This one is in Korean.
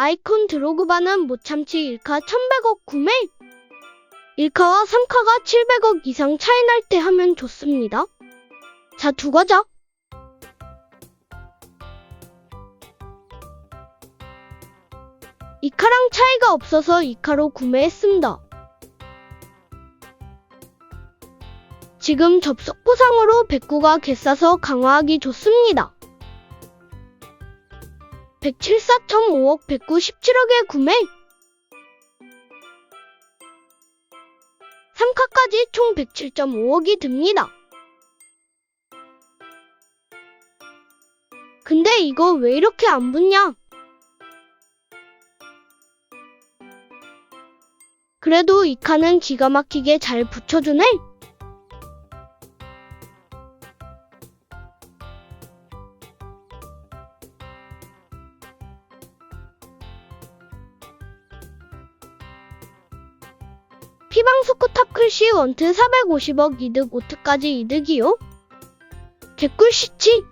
아이콘 드로그바는 못 참지 1카 1100억 구매. 1카와 3카가 700억 이상 차이 날 때 하면 좋습니다. 자, 두 과자. 이카랑 차이가 없어서 이카로 구매했습니다. 지금 접속 보상으로 109가 개싸서 강화하기 좋습니다. 174.5억 197억에 구매 3카까지 총 107.5억이 듭니다. 근데 이거 왜 이렇게 안 붙냐? 그래도 이 칸은 기가 막히게 잘 붙여주네. 피방 스쿠탑 클시 원트 450억 이득 오트까지 이득이요. 개꿀 시치.